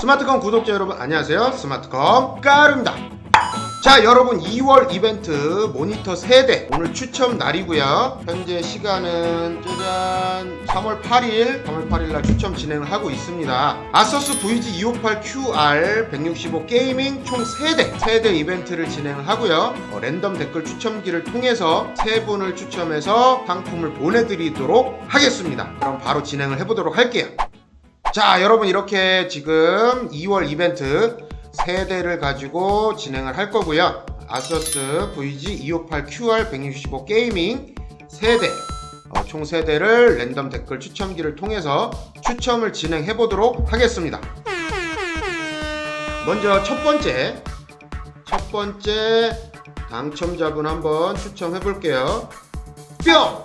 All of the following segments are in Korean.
스마트컴 구독자 여러분 안녕하세요. 스마트컴 까루입니다. 자 여러분 2월 이벤트 모니터 세대. 오늘 추첨 날이고요. 현재 시간은 짜잔. 3월 8일. 3월 8일 날 추첨 진행을 하고 있습니다. 아서스 VG258QR 165 게이밍 총 3대. 세대 이벤트를 진행을 하고요. 어, 랜덤 댓글 추첨기를 통해서 세 분을 추첨해서 상품을 보내드리도록 하겠습니다. 그럼 바로 진행을 해보도록 할게요 자 여러분 이렇게 지금 2월 이벤트 세 대를 가지고 진행을 할 거고요. 아서스 VG258QR 165 게이밍 세대. 어, 총 세대를 랜덤 댓글 추첨기를 통해서 추첨을 진행해 보도록 하겠습니다. 먼저 첫 번째 첫 번째 당첨자분 한번 추첨해 볼게요. 뿅!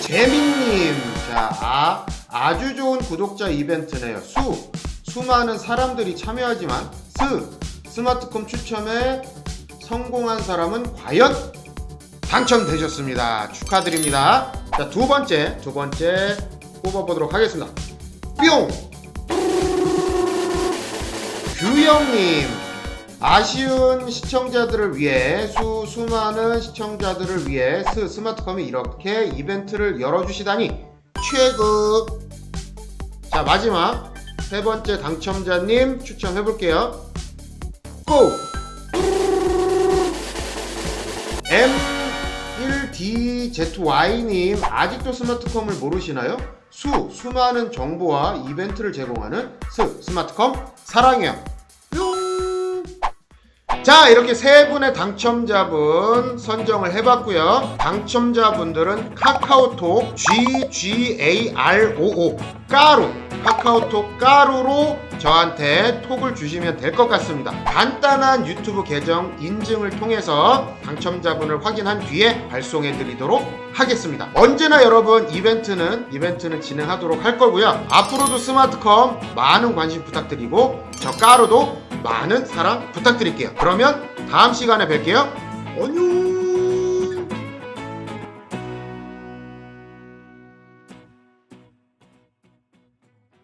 재민님, 자, 아, 아주 좋은 구독자 이벤트네요. 수, 수많은 사람들이 참여하지만, 스, 스마트콤 추첨에 성공한 사람은 과연 당첨되셨습니다. 축하드립니다. 자, 두 번째, 두 번째 뽑아보도록 하겠습니다. 뿅! 규영님, 아쉬운 시청자들을 위해 수 수많은 시청자들을 위해 스 스마트컴이 이렇게 이벤트를 열어주시다니 최고. 자 마지막 세 번째 당첨자님 추첨해 볼게요. 고. M1DZY님 아직도 스마트컴을 모르시나요? 수 수많은 정보와 이벤트를 제공하는 스 스마트컴 사랑해요. 뿅. 자 이렇게 세 분의 당첨자분 선정을 해봤고요. 당첨자분들은 카카오톡 GGAROO 까루 카카오톡 까루로 저한테 톡을 주시면 될 것 같습니다. 간단한 유튜브 계정 인증을 통해서 당첨자분을 확인한 뒤에 발송해 드리도록 하겠습니다. 언제나 여러분 이벤트는 이벤트는 진행하도록 할 거고요. 앞으로도 스마트컴 많은 관심 부탁드리고 저 까루도 많은 사랑 부탁드릴게요. 그러면 다음 시간에 뵐게요. 안녕.